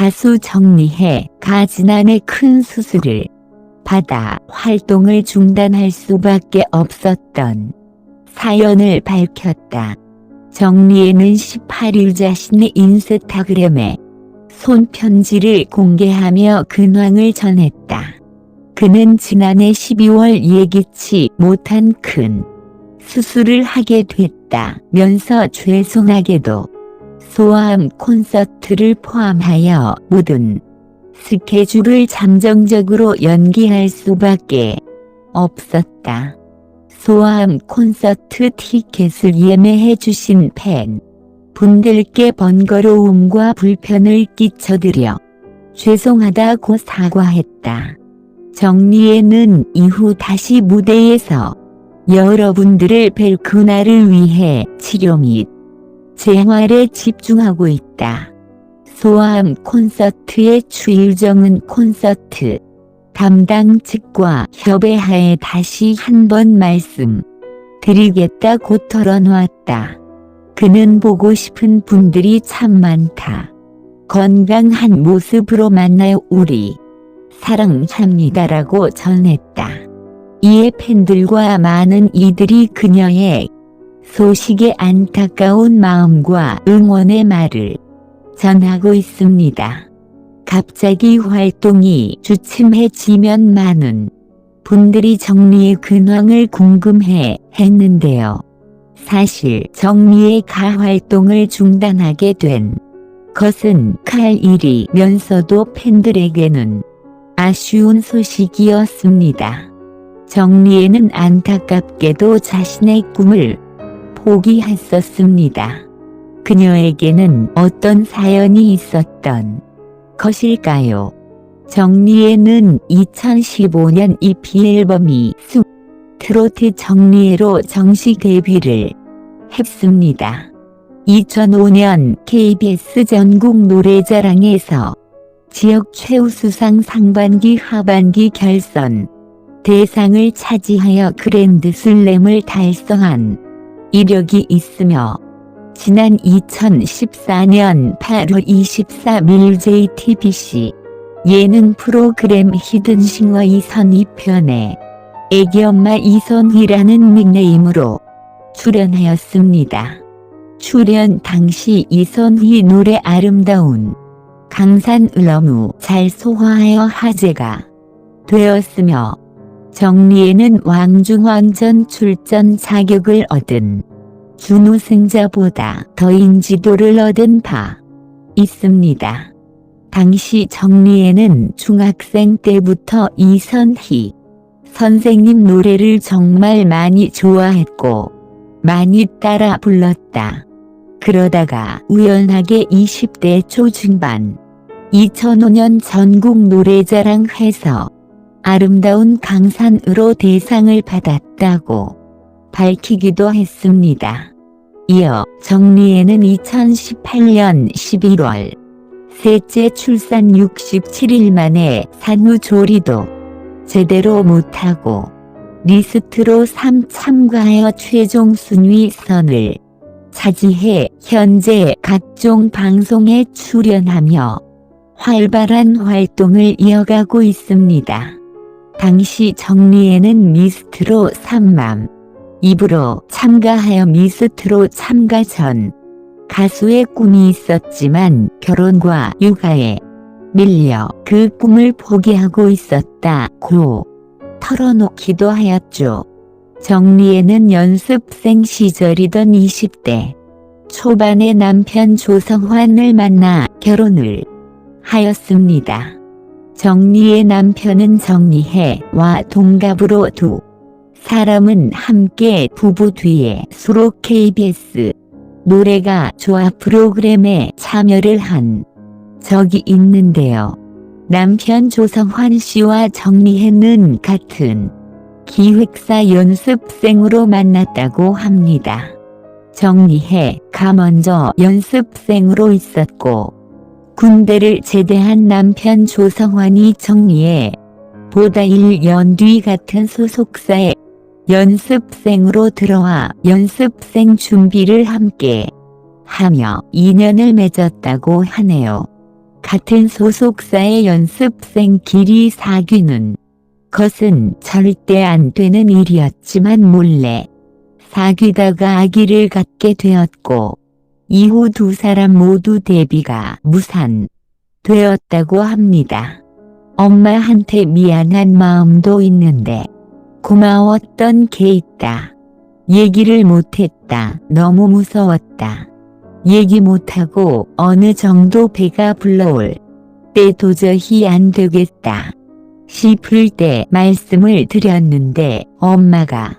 가수 정리해가 지난해 큰 수술을 받아 활동을 중단할 수밖에 없었던 사연을 밝혔다. 정리에는 18일 자신의 인스타그램에 손편지를 공개하며 근황을 전했다. 그는 지난해 12월 예기치 못한 큰 수술을 하게 됐다면서 죄송하게도 소아암 콘서트를 포함하여 모든 스케줄을 잠정적으로 연기할 수밖에 없었다. 소아암 콘서트 티켓을 예매해 주신 팬 분들께 번거로움과 불편을 끼쳐드려 죄송하다고 사과했다. 정리에는 이후 다시 무대에서 여러분들을 뵐 그날을 위해 치료 및 재활에 집중하고 있다. 소아암 콘서트의 추일정은 콘서트 담당 측과 협의하에 다시 한 번 말씀 드리겠다고 털어놓았다. 그는 보고 싶은 분들이 참 많다. 건강한 모습으로 만나요 우리 사랑합니다라고 전했다. 이에 팬들과 많은 이들이 그녀의 소식에 안타까운 마음과 응원의 말을 전하고 있습니다. 갑자기 활동이 주춤해지면 많은 분들이 정리의 근황을 궁금해 했는데요. 사실 정리의 가활동을 중단하게 된 것은 칼 일이면서도 팬들에게는 아쉬운 소식이었습니다. 정리에는 안타깝게도 자신의 꿈을 포기했었습니다. 그녀에게는 어떤 사연이 있었던 것일까요? 정리에는 2015년 EP 앨범이 쑥 트로트 정리해로 정식 데뷔를 했습니다. 2005년 KBS 전국 노래자랑에서 지역 최우수상 상반기 하반기 결선 대상을 차지하여 그랜드 슬램을 달성한 이력이 있으며 지난 2014년 8월 24일 JTBC 예능 프로그램 히든싱어 이선 2편에 애기엄마 이선희라는 닉네임으로 출연하였습니다. 출연 당시 이선희 노래 아름다운 강산을 너무 잘 소화하여 화제가 되었으며 정리에는 왕중왕전 출전 자격을 얻은 준우승자보다 더 인지도를 얻은 바 있습니다. 당시 정리에는 중학생 때부터 이선희 선생님 노래를 정말 많이 좋아했고 많이 따라 불렀다. 그러다가 우연하게 20대 초중반 2005년 전국 노래자랑해서 아름다운 강산으로 대상을 받았다고 밝히기도 했습니다. 이어 정리에는 2018년 11월 셋째 출산 67일 만에 산후조리도 제대로 못하고 리스트로 3 참가하여 최종 순위 선을 차지해 현재 각종 방송에 출연하며 활발한 활동을 이어가고 있습니다. 당시 정리에는 미스트로 3맘 입으로 참가하여 미스트로 참가 전 가수의 꿈이 있었지만 결혼과 육아에 밀려 그 꿈을 포기하고 있었다고 털어놓기도 하였죠. 정리에는 연습생 시절이던 20대 초반의 남편 조성환을 만나 결혼을 하였습니다. 정리의 남편은 정리해와 동갑으로 두 사람은 함께 부부 뒤에 수록 KBS 노래가 좋아 프로그램에 참여를 한 적이 있는데요. 남편 조성환 씨와 정리해는 같은 기획사 연습생으로 만났다고 합니다. 정리해가 먼저 연습생으로 있었고 군대를 제대한 남편 조성환이 정리해 보다 1년 뒤 같은 소속사에 연습생으로 들어와 연습생 준비를 함께 하며 인연을 맺었다고 하네요. 같은 소속사의 연습생끼리 사귀는 것은 절대 안 되는 일이었지만 몰래 사귀다가 아기를 갖게 되었고 이후 두 사람 모두 데뷔가 무산 되었다고 합니다. 엄마한테 미안한 마음도 있는데 고마웠던 게 있다. 얘기를 못했다. 너무 무서웠다. 얘기 못하고 어느 정도 배가 불러올 때 도저히 안 되겠다. 싶을 때 말씀을 드렸는데 엄마가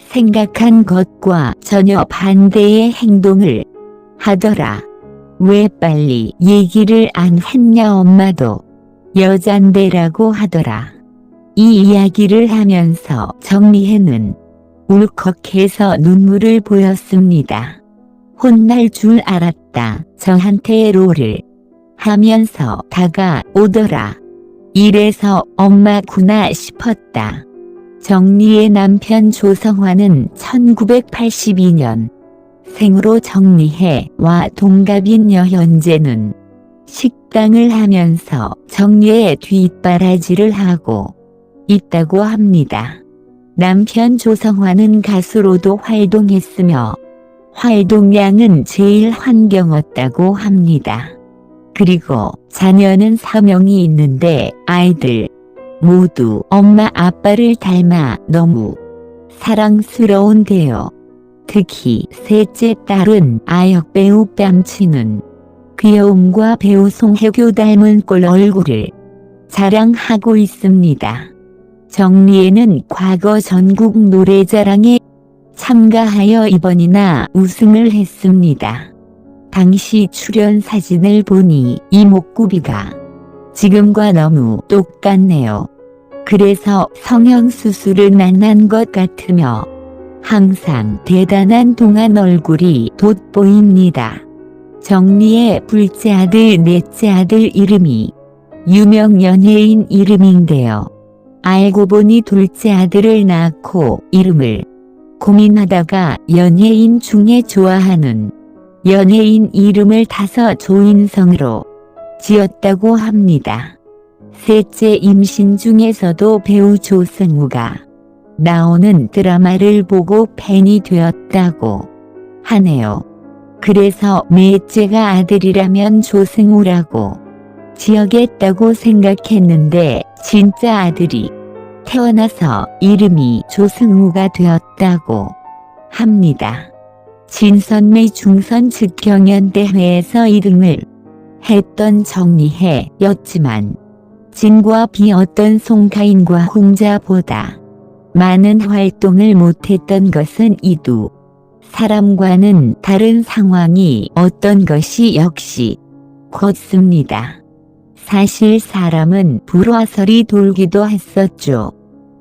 생각한 것과 전혀 반대의 행동을 하더라. 왜 빨리 얘기를 안 했냐 엄마도 여잔데라고 하더라. 이 이야기를 하면서 정리해는 울컥해서 눈물을 보였습니다. 혼날 줄 알았다. 저한테 롤을 하면서 다가오더라. 이래서 엄마구나 싶었다. 정리의 남편 조성화는 1982년 생으로 정리해 와 동갑인 여현재는 식당을 하면서 정리의 뒷바라지를 하고 있다고 합니다. 남편 조성화는 가수로도 활동했으며 활동량은 제일 환경었다고 합니다. 그리고 자녀는 4명이 있는데 아이들 모두 엄마 아빠를 닮아 너무 사랑스러운데요. 특히 셋째 딸은 아역 배우 뺨치는 귀여움과 배우 송혜교 닮은 꼴 얼굴을 자랑하고 있습니다. 정리에는 과거 전국 노래자랑에 참가하여 이번이나 우승을 했습니다. 당시 출연 사진을 보니 이목구비가 지금과 너무 똑같네요. 그래서 성형수술을 만난 것 같으며 항상 대단한 동안 얼굴이 돋보입니다. 정리의 둘째 아들 넷째 아들 이름이 유명 연예인 이름인데요. 알고 보니 둘째 아들을 낳고 이름을 고민하다가 연예인 중에 좋아하는 연예인 이름을 타서 조인성으로 지었다고 합니다. 셋째 임신 중에서도 배우 조승우가 나오는 드라마를 보고 팬이 되었다고 하네요. 그래서 넷째가 아들이라면 조승우라고 지어겠다고 생각했는데 진짜 아들이 태어나서 이름이 조승우가 되었다고 합니다. 진선미 중선 즉경연대회에서 2등을 했던 정리해였지만 진과 비었던 송가인과 홍자보다 많은 활동을 못했던 것은 이두 사람과는 다른 상황이 어떤 것이 역시 컸습니다. 사실 사람은 불화설이 돌기도 했었죠.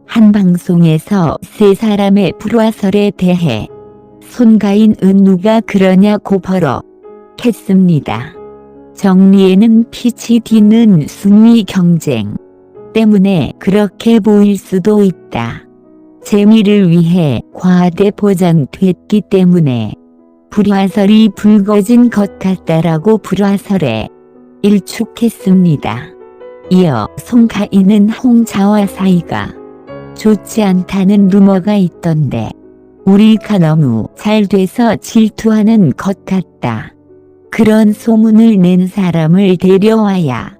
한 방송에서 세 사람의 불화설에 대해 손가인 은 누가 그러냐고 버럭했습니다. 정리에는 PCD는 순위 경쟁 때문에 그렇게 보일 수도 있다. 재미를 위해 과대 보장됐기 때문에 불화설이 불거진 것 같다라고 불화설에 일축했습니다. 이어 송가인은 홍자와 사이가 좋지 않다는 루머가 있던데 우리가 너무 잘 돼서 질투하는 것 같다. 그런 소문을 낸 사람을 데려와야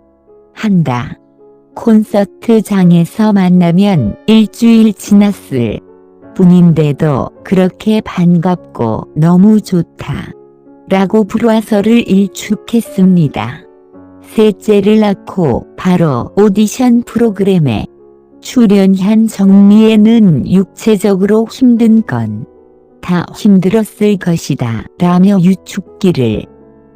한다. 콘서트장에서 만나면 일주일 지났을 뿐인데도 그렇게 반갑고 너무 좋다. 라고 불화설을 일축했습니다. 셋째를 낳고 바로 오디션 프로그램에 출연한 정리에는 육체적으로 힘든 건 다 힘들었을 것이다 라며 유축기를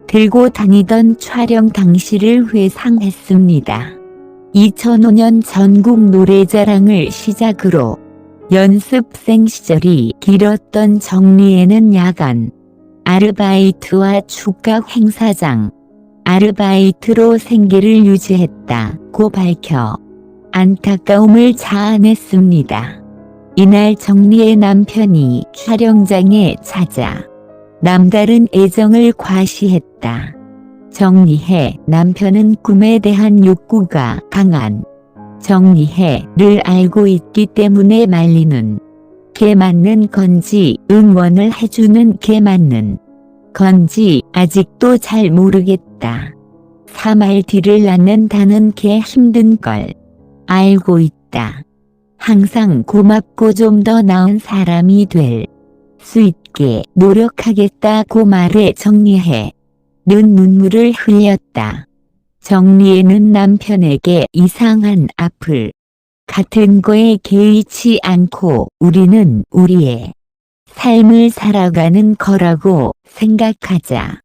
들고 다니던 촬영 당시를 회상했습니다. 2005년 전국 노래자랑을 시작으로 연습생 시절이 길었던 정리에는 야간 아르바이트와 축각 행사장 아르바이트로 생계를 유지했다고 밝혀 안타까움을 자아냈습니다. 이날 정리의 남편이 촬영장에 찾아 남다른 애정을 과시했다. 정리해 남편은 꿈에 대한 욕구가 강한 정리해를 알고 있기 때문에 말리는 개 맞는 건지 응원을 해주는 개 맞는 건지 아직도 잘 모르겠다. 3알 뒤를 낳는 다는 게 힘든 걸 알고 있다. 항상 고맙고 좀 더 나은 사람이 될 수 있게 노력하겠다고 말해 정리해 는 눈물을 흘렸다. 정리에는 남편에게 이상한 앞을 같은 거에 개의치 않고 우리는 우리의 삶을 살아가는 거라고 생각하자.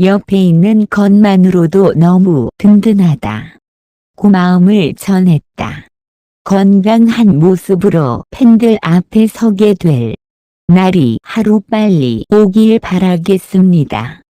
옆에 있는 것만으로도 너무 든든하다. 고마움을 전했다. 건강한 모습으로 팬들 앞에 서게 될 날이 하루빨리 오길 바라겠습니다.